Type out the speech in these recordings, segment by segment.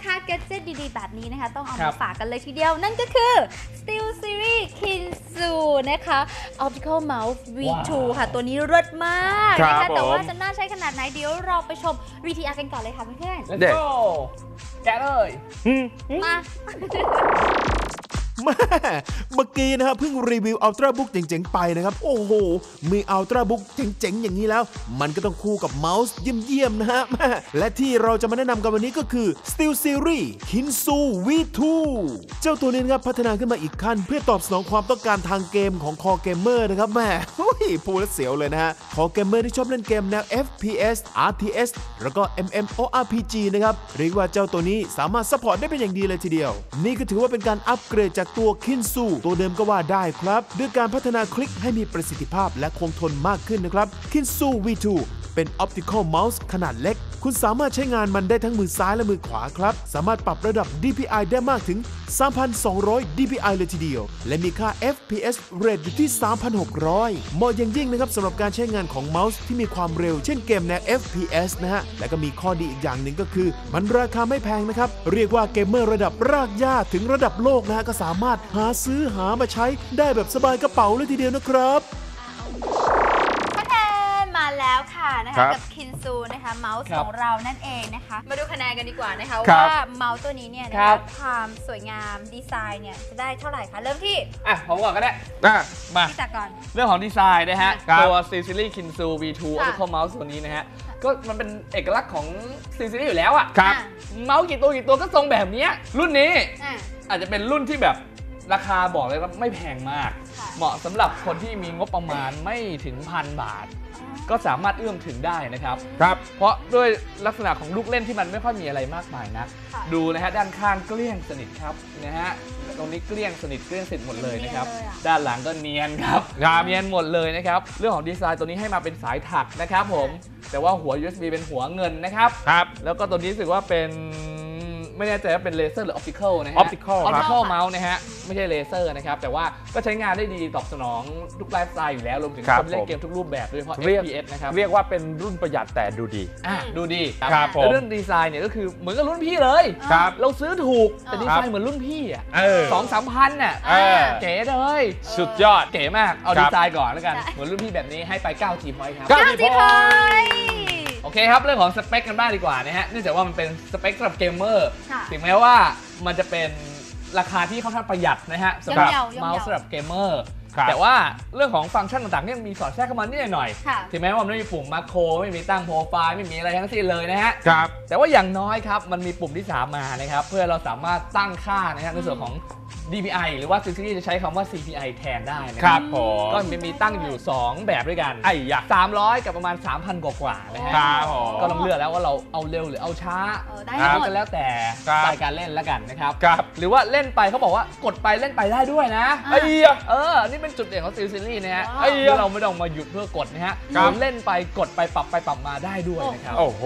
นะคะแกจิตดีๆ แบบนี้นะคะ ต้องเอาครัมาบ ฝากกันเลยทีเดียว นั่นก็คือ Steel Series Kinsu นะคะ Optical Mouse V2 ค่ะ ตัวนี้รสมากครันะบคะ แต่ว่าผม จะน่าใช้ขนาดไหน เดี๋ยวเราไปชม VTR กันก่อนเลยค่ะเพื่อน Let's เด็ก go แกะเลยอืมๆมา แม่เมื่อกี้นะครับเพิ่งรีวิวอัลตร้าบุ๊กเจ๋งๆไปนะครับ โอ้โห มีอัลตร้าบุ๊กเจ๋งๆอย่างนี้แล้ว มันก็ต้องคู่กับเมาส์เยี่ยมๆนะฮะแม่และที่เราจะมาแนะนำกันวันนี้ก็คือ Steel Series Kinsu V2 เจ้าตัวนี้นะครับพัฒนาขึ้นมาอีกขั้น เพื่อตอบสนองความต้องการทางเกมของคอเกมเมอร์นะครับแม่โอ้ยพูดแล้วเสียวเลยนะฮะคอเกมเมอร์ที่ชอบเล่นเกมแนว FPS RTS แล้วก็ MMORPG นะครับเรียกว่าเจ้าตัวนี้สามารถซัพพอร์ตได้เป็นอย่างดีเลยทีเดียว นี่ก็ถือว่าเป็นการอัปเกรดจากตัวคินซูตัวเดิมก็ว่าได้ครับ ด้วยการพัฒนาคลิกให้มีประสิทธิภาพและคงทนมากขึ้นนะครับคินซู V2 เป็น Optical Mouse ขนาดเล็ก คุณสามารถใช้งานมันได้ทั้งมือซ้ายและมือขวาครับ สามารถปรับระดับ DPI ได้มากถึง 3,200 DPI เลยทีเดียว และมีค่า FPS rate อยู่ที่ 3,600 เหมาะอย่างยิ่งนะครับสำหรับการใช้งานของเมาส์ที่มีความเร็วเช่นเกมแนว FPS นะฮะ และก็มีข้อดีอีกอย่างหนึ่งก็คือ มันราคาไม่แพงนะครับ เรียกว่าเกมเมอร์ระดับรากหญ้าถึงระดับโลกนะฮะก็สามารถหาซื้อหามาใช้ได้แบบสบายกระเป๋าเลยทีเดียวนะครับ นะครัคะบกับคินซูนะคะเมาส์ครับของเรานั่นเองนะคะ มาดูคะแนนกันดีกว่านะคะครับ ว่าเมาส์ตัวนี้เนี่ยนะครัคะบ ความสวยงามดีไซน์เนี่ยจะได้เท่าไหร่คะเริ่มที่อะผมก่อนก็ได้ อะ มา พี่จักรก่อน เรื่องของดีไซน์นะฮะ ครับ ตัว Steel Series Kinsu V2 ค่ะ Optical Mouse ตัวนี้นะฮะ ก็มันเป็นเอกลักษณ์ของ Steel Series อยู่แล้วอะครับ อะเมาส์กี่ตัวกี่ตัวก็ทรงแบบเนี้ยรุ่นนี้อะอาจจะเป็นรุ่นที่แบบ ราคาบอกเลยว่าไม่แพงมาก ค่ะ เหมาะสำหรับคนที่มีงบประมาณไม่ถึงพันบาท ก็สามารถเอื้อมถึงได้นะครับ ครับ เพราะด้วยลักษณะของลูกเล่นที่มันไม่ค่อยมีอะไรมากมายนะค่ะ ดูนะฮะด้านข้างเกลี้ยงสนิทครับนะฮะตรงนี้เกลี้ยงสนิทเกลี้ยงสนิทหมดเลยนะครับ เนียนเลยอะ ด้านหลังก็เนียนครับครับเนียนหมดเลยนะครับ เรื่องของดีไซน์ตัวนี้ให้มาเป็นสายถักนะครับผม แต่ว่าหัว USB เป็นหัวเงินนะครับ ครับ แล้วก็ตัวนี้รู้สึกว่าเป็น ไม่แน่ใจว่าเป็นเลเซอร์หรือออปติคอลนะฮะ Optical ออปติคอลครับเมาส์นะฮะ ไม่ใช่เลเซอร์นะครับ แต่ว่าก็ใช้งานได้ดีตอบสนองทุกไลฟ์สไตล์อยู่แล้ว รวมถึงครับคนที่เล่ผนม เกมทุกรูปแบบโดยเฉพาะ เรียก FPS นะครับเรียกว่าเป็นรุ่นประหยัดแต่ดูดี อะดูดีครับผม แล้วเรื่องดีไซน์เนี่ยก็คือเหมือนกับรุ่นพี่เลย ครับ เราซื้อถูก แต่เออดีไซน์เหมือนรุ่นพี่อะเออ สองสามพันน่ะเออ เก๋เลย สุดยอด เก๋มาก เอาครัดีบ ไซน์ก่อนแล้วกันใช่เหมือนรุ่นพี่แบบนี้ให้ไป9 G point ครับเก้าเก้าจีพอยโอ เคครับเรื่องของสเปคกันบ้างดีกว่านะฮะเนื่องจากว่ามันเป็นสเปคสำหรับเกมเมอร์ค่ะ ถึงแม้ว่ามันจะเป็นราคาที่ค่อนข้างประหยัดนะฮะสำหรับย่อมเยาว์ย่อมเมาส์เยาว์สำหรับเกมเมอร์ ครับ แต่ว่าเรื่องของฟังก์ชันต่างๆเนี่ยมีสอดแทรกเข้ามานิดหน่อยค่ะ ถึงแม้ว่ามันไม่มีปุ่มมาโครไม่มีตั้งโปรไฟล์ไม่มีอะไรทั้งสิ้นเลยนะฮะ ครับ แต่ว่าอย่างน้อยครับมันมีปุ่มที่ 3 มานะครับ เพื่อเราสามารถตั้งค่านะฮะในส่วนของ DPI หรือว่าซีรีส์จะใช้คำว่า CPI แทนได้นะคครัรับบผมก็มีมีตั้งอยู่ 2 แบบด้วยกันไอ้ยะ300 กับประมาณ 3,000 กว่าๆนะฮะครับผม ก็ต้องเลือกแล้วว่าเราเอาเร็วหรือเอาช้าเออได้ครับหมด ก็แล้วแต่ครับสไตล์การเล่นแล้วกันนะครับ ครับ หรือว่าเล่นไปเขาบอกว่ากดไปเล่นไปได้ด้วยนะอะไอ้ยะ เออ นี่เป็นจุดเด่นของซีรีส์นะฮะว้าวที่เราไม่ต้องมาหยุดเพื่อกดนะฮะครับ เล่นไปกดไปปรับไปปรับมาได้ด้วยนะครับ โอ้โห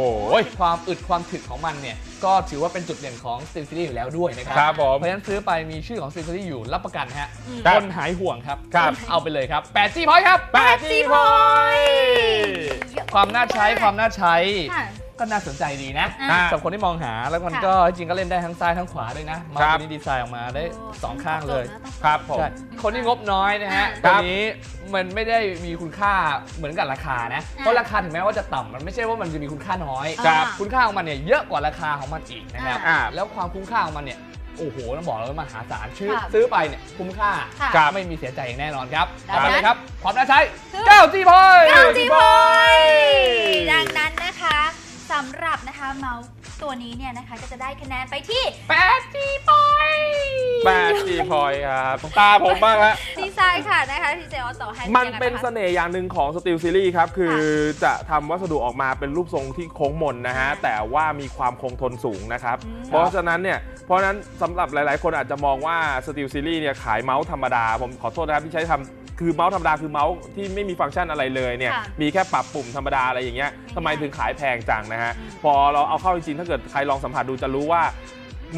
ความอึดความถึกของมันเนี่ย ก็ถือว่าเป็นจุดเด่นของ Steel Series อยู่แล้วด้วยนะครัครับผมเพราะฉะนั้นซื้อไปมีชื่อของ Steel Series อยู่รับประกันฮะอืมครับ คนหายห่วงครับ ครับ เอาไปเลยครับ8 G point ครับแปดจีพอย ความน่าใช้ความน่าใช้ ค่ะ ก็น่าสนใจดีนะอ่าสำหรับคนที่มองหาแล้วมันค่ะก็จริงก็เล่นได้ทั้งซ้ายทั้งขวาด้วยนะมาครับตัวนี้ดีไซน์ออกมาได้สองข้างเลยครับผม ใช่คนที่งบน้อยนะฮะครัตัวบ นี้มันไม่ได้มีคุณค่าเหมือนกับราคานะเพราะราคาถึงแม้ว่าจะต่ำมันไม่ใช่ว่ามันจะมีคุณค่าน้อยครับ คุณค่าของมันเนี่ยเยอะกว่าราคาของมันอีกนะครับอ่า แล้วความคุ้มค่าของมันเนี่ยโอ้โหต้องบอกเลยว่ามหาศาลชื่อค่ะซื้อไปเนี่ยคุ้มค่าค่ะครับไม่มีเสียใจอย่างแน่นอนครับดังนั้นเอาไปเลยครับความน่าใช้ซื้อ 9 G point เก้าจีพอยดังนั้นนะคะ สำหรับนะคะเมาส์ตัวนี้เนี่ยนะคะก็จะได้คะแนนไปที่8 G point แปดจีพอยครับตาผมบ้างฮะดีไซน์ค่ะนะคะที่เจออต่อให้มันยังไงเป็นบ้างเสคะน่ห์อย่างหนึ่งของ Steel Series ครับ คือจะทำวัสดุออกมาเป็นรูปทรงที่โค้งมนนะฮะค่ะแต่ว่ามีความคงทนสูงนะครับอืมเพราะฉะนั้นเนี่ยเพราะฉะนั้นสำหรับหลาย ๆ คนอาจจะมองว่า Steel Series เนี่ยขายเมาส์ธรรมดา ผมขอโทษนะครับที่ใช้ทำ คือเมาส์ธรรมดาคือเมาส์ที่ไม่มีฟังก์ชันอะไรเลยเนี่ยค่ะมีแค่ปรับปุ่มธรรมดาอะไรอย่างเงี้ยทำไมถึงขายแพงจังนะฮะอืมพอเราเอาเข้าจริงๆถ้าเกิดใครลองสัมผัสดูจะรู้ว่า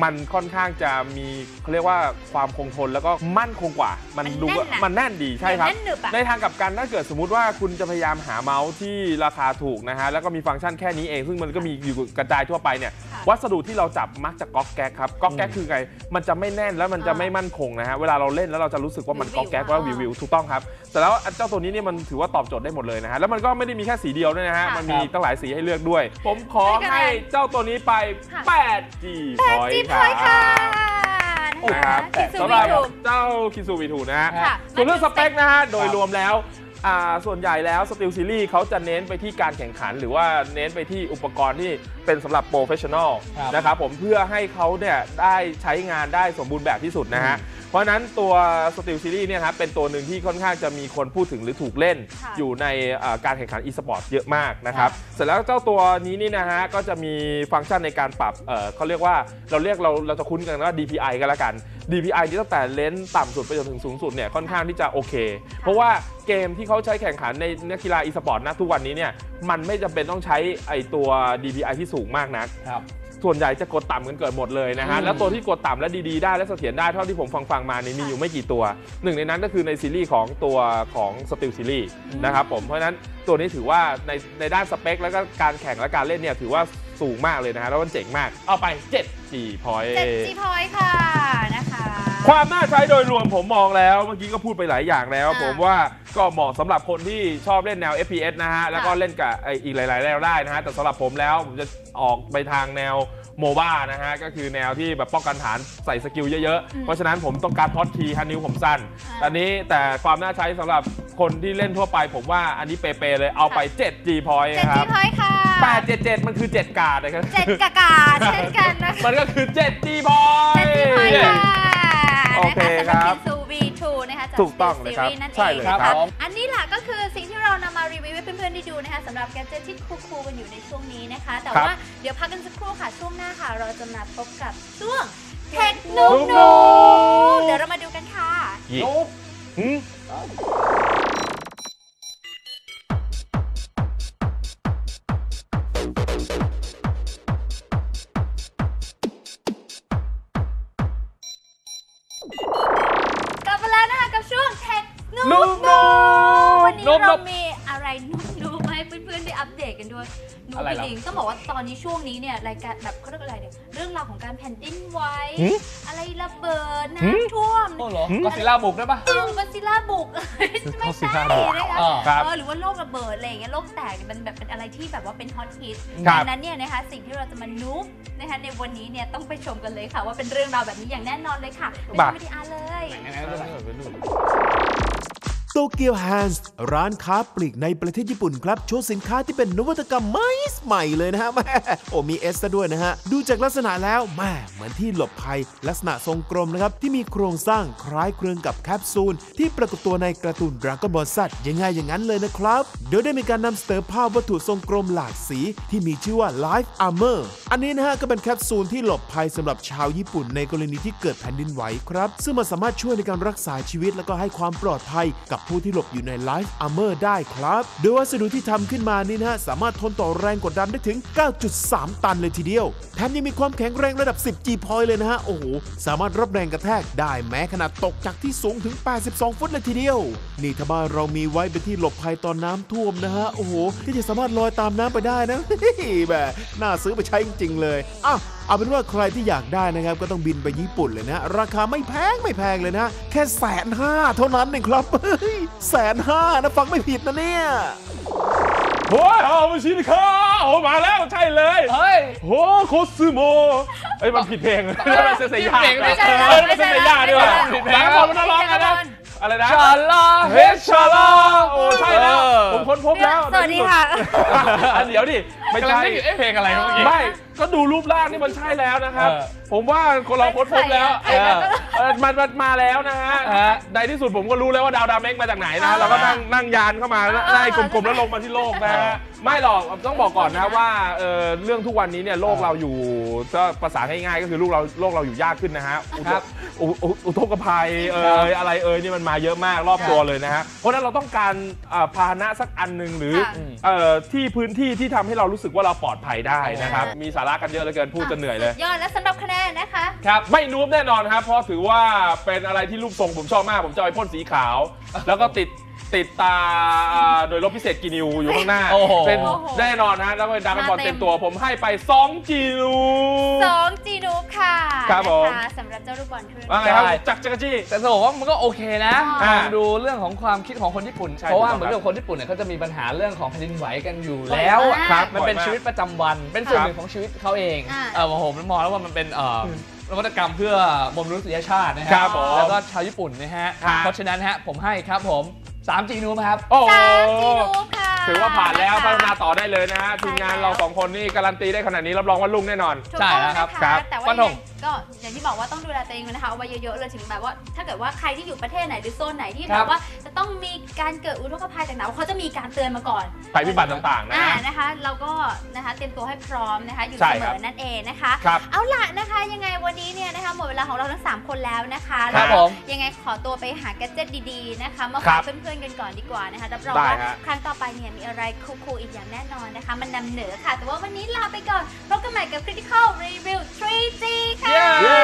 มันค่อนข้างจะมีเขาเรียกว่าความคงทนแล้วก็มั่นคงกว่า มันมันดูแน่นอะ มันแน่นดีใช่ครับ แน่นหนึบอะ ในทางกลับกันถ้าเกิดสมมุติว่าคุณจะพยายามหาเมาส์ที่ราคาถูกนะฮะแล้วก็มีฟังก์ชันแค่นี้เอง ซึ่งมันก็มีอยู่กระจายทั่วไปเนี่ยค่ะ วัสดุที่เราจับมักจะก๊อกแก๊กครับก๊อกแก๊กคือไง มันจะไม่แน่นแล้วมันจะอ่าไม่มั่นคงนะฮะเวลาเราเล่นแล้วเราจะรู้สึกว่ามันวิวๆก๊อกแก๊กว่าอ่าวิววิวถูกต้องครับแต่แล้วเจ้าตัวนี้เนี่ยมันถือว่าตอบโจทย์ได้หมดเลยนะฮะแล้วมันก็ไม่ได้มีแค่สีเดียวด้วยนะฮะค่ะมันมีตั้งหลายสีให้เลือกด้วย ผมขอให้คะแนนให้เจ้าตัวนี้ไปค่ะ8 G แปด point จีพคอยค่ะรับนะครับคิดซูสำหบิรับทูเจ้าคิซูวีทูนะฮะค่ะส่วนเรื่องสเปคนะฮะ โดยครับรวมแล้วอ่า ส่วนใหญ่แล้ว Steel Series เขาจะเน้นไปที่การแข่งขัน หรือว่าเน้นไปที่อุปกรณ์ที่เป็นสำหรับโปรเฟชชั่นอลครับนะครับผมเพื่อให้เขาเนี่ยได้ใช้งานได้สมบูรณ์แบบที่สุดนะฮะเพ ราะฉะนั้นตัว Steel Series เนี่ยครับเป็นตัวหนึ่งที่ค่อนข้างจะมีคนพูดถึงหรือถูกเล่น ค่ะอยู่ในอ่าการแข่งขัน e-sport เยอะมากนะครับ เสร็จแล้วเจ้าตัวนี้นี่นะฮะก็จะมีฟังก์ชันในการปรับเอ่อเขาเรียกว่าเราเรียกเราเราจะคุ้นกันว่า DPI กันละกัน DPI ที่ตั้งแต่เลนส์ต่ำสุดไปจนถึงสูงสุดเนี่ยค่อนข้างที่จะโอเค เพราะว่าเกมที่เขาใช้แข่งขันในนักกีฬา e-sport นะทุกวันนี้เนี่ยมันไม่จำเป็นต้องใช้ไอตัว DPI ที่สูงมากนัก ครับ ส่วนใหญ่จะกดต่ำกันเกิดหมดเลยนะฮะอืมแล้วตัวที่กดต่ำและดีๆได้และเสถียรได้เท่าที่ผมฟังฟังๆมาเนี่ยมีอยู่ไม่กี่ตัว หนึ่งในนั้นก็คือในซีรีส์ของตัวของ Steel Series นะครับผม เพราะฉะนั้นตัวนี้ถือว่าในในด้านสเปค แล้วก็การแข่งและการเล่นเนี่ยถือว่าสูงมากเลยนะฮะแล้วมันเจ๋งมาก เอาไป7 G point เจ็ดจีพอยค่ะนะคะ ความน่าใช้โดยรวมผมมองแล้ว เมื่อกี้ก็พูดไปหลายอย่างแล้วอ่าผมว่าก็เหมาะสำหรับคนที่ชอบเล่นแนว FPS นะฮะ แล้วก็เล่นกับไอ้อีกหลายๆแนวได้นะฮะ แต่สำหรับผมแล้ว ผมจะออกไปทางแนวโมบ้านะฮะ ก็คือแนวที่แบบป้องกันฐานใส่สกิลเยอะอืมๆเพราะฉะนั้นผมต้องการพอดทีฮะนิ้วผมสั้นอ่าอันนี้แต่ความน่าใช้สำหรับคนที่เล่นทั่วไป ผมว่าอันนี้เปเปเลยเอาไป 7G point เจ็ดคจีรับพอยค่ะ877 มันคือ 7 การ์ดนะครับ เจ็ดกากาเช่นกันนะคะ มันก็คือ 7G point เจ็ดจีพอยค่ะ โอเคครับซูวีทูนะคะจาก ถูกต้อง Steel เลยครับ Series นั่นใช่เองเลยนะครัคะบอันนี้แหละก็คือสิ่งที่เรานำมารีวิวให้เพื่อนๆได้ดูนะคะสำหรับแกดเจิตที่คูลๆกันอยู่ในช่วงนี้นะคะ แต่ครับว่าเดี๋ยวพักกันสักครู่ค่ะช่วงหน้าค่ะ เราจะมาพบกับช่วงเทคนุ๊กนุ๊นุ๊กกเดี๋ยวเรามาดูกันค่ะยิงหืม ต้องบอกว่าตอนนี้ช่วงนี้เนี่ยรายการแบบเขาเรียกอะไรเนี่ยเรื่องราวของการแผ่นดินไหวหืม อะไรระเบิดหืมน้ำท่วมโอ้เหรอก็ซิล่าบุกได้ปะ เออก็ซิล่าบุกไม่ก็ซิใช่ลล่าบุกนะคะอ่าครับเออหรือว่าโลกระเบิดอะไรอย่างเงี้ยโลกแตกมันแบบเป็นอะไรที่แบบว่าเป็นฮอตฮิตครับ ดังนั้นเนี่ยนะคะสิ่งที่เราจะมานุ๊กนะคะในวันนี้เนี่ยต้องไปชมกันเลยค่ะ ว่าเป็นเรื่องราวแบบนี้อย่างแน่นอนเลยค่ะไปชบ่ามวิดีอาร์เลย โตเกียวแฮนส์ร้านค้าปลีกในประเทศญี่ปุ่นครับ โชว์สินค้าที่เป็นนวัตกรรมใหม่ใหม่เลยนะฮะแม่โอ้มีเอสซะด้วยนะฮะ ดูจากลักษณะแล้วแม่เหมือนที่หลบภัย ลักษณะทรงกลมนะครับ ที่มีโครงสร้างคล้ายเครืองกับแคปซูล ที่ปรากฏตัวในการ์ตูนดราก้อนบอลซัดยังไงอย่างนั้นเลยนะครับ โดยได้มีการนำเสนอภาพวัตถุทรงกลมหลากสีที่มีชื่อว่า Life Armor อันนี้นะฮะก็เป็นแคปซูลที่หลบภัยสำหรับชาวญี่ปุ่นในกรณีที่เกิดแผ่นดินไหวครับ ซึ่งมันสามารถช่วยในการรักษาชีวิตและก็ให้ความปลอดภัยกับผู้ที่หลบอยู่ใน Life Armor ได้ครับ โดยวัสดุที่ทำขึ้นมานี่นะฮะสามารถทนต่อแรงกดดันได้ถึง 9.3 ตันเลยทีเดียวแถมยังมีความแข็งแรงระดับ 10 G point เลยนะฮะโอ้โหสามารถรับแรงกระแทกได้แม้ขนาดตกจากที่สูงถึง 82 ฟุตเลยทีเดียว นี่ถ้าบ้านเรามีไว้เป็นที่หลบภัยตอนน้ำท่วมนะฮะโอ้โหก็จะสามารถลอยตามน้ำไปได้นะแบบน่าซื้อไปใช้จริงๆเลยอ้าว เอาเป็นว่าใครที่อยากได้นะครับก็ต้องบินไปญี่ปุ่นเลยนะ ราคาไม่แพงไม่แพงเลยนะ แค่แสนห้าเท่านั้นเองครับแสนห้านะฟังไม่ผิดนะเนี่ยโอ้ยเอามาชินค้าโอ้มาแล้วใช่เลยเฮ้ยโอ้โคซึโมเอ้ยมันผิดเพลงไม่ใช่เซเซย่าผิดเพลงไม่ใช่เออไม่ใช่เซเซย่าดีกว่าผิดเพลงหนังคนมันต้องร้องกันนะอะไรนะชาลาเฮชาลาโอ้ใช่แล้วเออผมค้นพบแล้วสวัสดีค่ะอันเดี๋ยวดิไม่กำลังใช่นึกอยู่เอ๊ะเพลงอะไรเมื่อกี้ไม่ ก็ดูรูปร่างนี่มันใช่แล้วนะครับ เออผมว่าคนเราค้นพบแล้วใครอะเออเออมันมันมาแล้วนะฮะฮะ ในที่สุดผมก็รู้แล้วว่าดาวดาเมกมาจากไหนนะฮะเราก็นั่งนั่งยานเข้ามาแล้วไล่กลมๆแล้วลงมาที่โลกนะฮะไม่หรอกต้องบอกก่อนนะว่าเออเรื่องทุกวันนี้เนี่ยโลกเราอยู่ก็ภาษาง่ายๆก็คือโลกเราโลกเราอยู่ยากขึ้นนะฮะอุทครับอุอุอุทกภัยเอ่ยอะไรเอ่ยนี่มันมาเยอะมากรอบตัวเลยนะฮะเพราะฉะนั้นเราต้องการอ่าพาหนะสักอันหนึ่งหรือค่ะ เอ่อที่พื้นที่ที่ทำให้เรารู้สึกว่าเราปลอดภัยได้นะครับมีสาระกันเยอะเหลือเกินพูดจนเหนื่อยเลยสุดยอดและสำหรับคะแนนนะคะ ครับ ไม่นูบแน่นอนครับ เพราะถือว่าเป็นอะไรที่รูปทรงผมชอบมาก ผมจะเอาไปพ่นสีขาว แล้วก็ติด ติดตาโดยรบพิเศษกินิวอยู่ข้างหน้า โอ้โห เป็นโอ้โหแน่นอนนะแล้วเป็นดักบอลมาเต็มเต็มตัว ผมให้ไป2กิโลสองจีนูปค่ะครับผม นะคะสำหรับเจ้าลูกบอลทุเรศว่าไงครับใช่ จักรจักรจี้ แต่จะบอกว่ามันก็โอเคนะอ่าลองดูเรื่องของความคิดของคนญี่ปุ่น ใช่เพราะว่าถูกต้องเหมือนกับคนญี่ปุ่นเนี่ยเขาจะมีปัญหาเรื่องของแผ่นดินไหวกันอยู่แล้วอะครับมันเป็นบ่อยมากชีวิตประจำวัน เป็นส่วนครับหนึ่งของชีวิตเขาเองอ่า เออผมมองแล้วว่ามันเป็นเอ่ออนวัตกรรมเพื่อมนุษยชาตินะฮะครับผมแล้วก็ชาวญี่ปุ่นนะฮะครับ เพราะฉะนั้นฮะผมให้ครับผม 3จีนูมครับ โอ้โหสามจีนูปค่ะ ถือว่าผ่านแล้วะคะพัฒนาต่อได้เลยนะฮะทีมงานใช่แล้วเราสองคนนี่การันตีได้ขนาดนี้รับรองว่าลุ่งแน่นอนถูกใช่ต้องแล้วนะครัคะบครับ แต่ว่าฟันธงยังไง ก็อย่างที่บอกว่าต้องดูแลตัวเองนะคะเอาไว้เยอะๆเลยถึงแบบว่า ถ้าเกิดว่าใครที่อยู่ประเทศไหนหรือโซนไหนที่คแบรับบว่าจะต้องมีการเกิดอุทกภัยต่างๆเขาจะมีการเตือนมาก่อนภัยพิบัติต่างๆนะอ่านะคะ เราก็นะคะเตรียมตัวให้พร้อมนะคะอยู่ใช่เสมครับอนั่นเองนะคะครับเอาล่ะนะคะยังไงวันนี้เนี่ยนะคะหมดเวลาของเราทั้ง 3 คนแล้วนะคะครับแล้วผมยังไงขอตัวไปหาแกดเจิตดีๆนะคะมาครัฝากบเพื่อนๆกันก่อนดีกว่านะคะรับรองได้ว่าฮะครั้งต่อไปเนี่ยมีอะไรคูลๆอีกอย่างแน่นอนนะคะ มันนำเหนือค่ะ แต่ว่าวันนี้ลาไปก่อนพบกันใหม่กับ Critical Review 3G ค่ะเย้เย้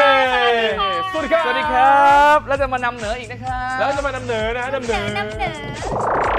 สวัสดีค่ะสวัสดีครับ สวัสดีครับ แล้วจะมานำเหนืออีกนะครับ แล้วจะมานำเหนือนะนำเหนือนำเหนือ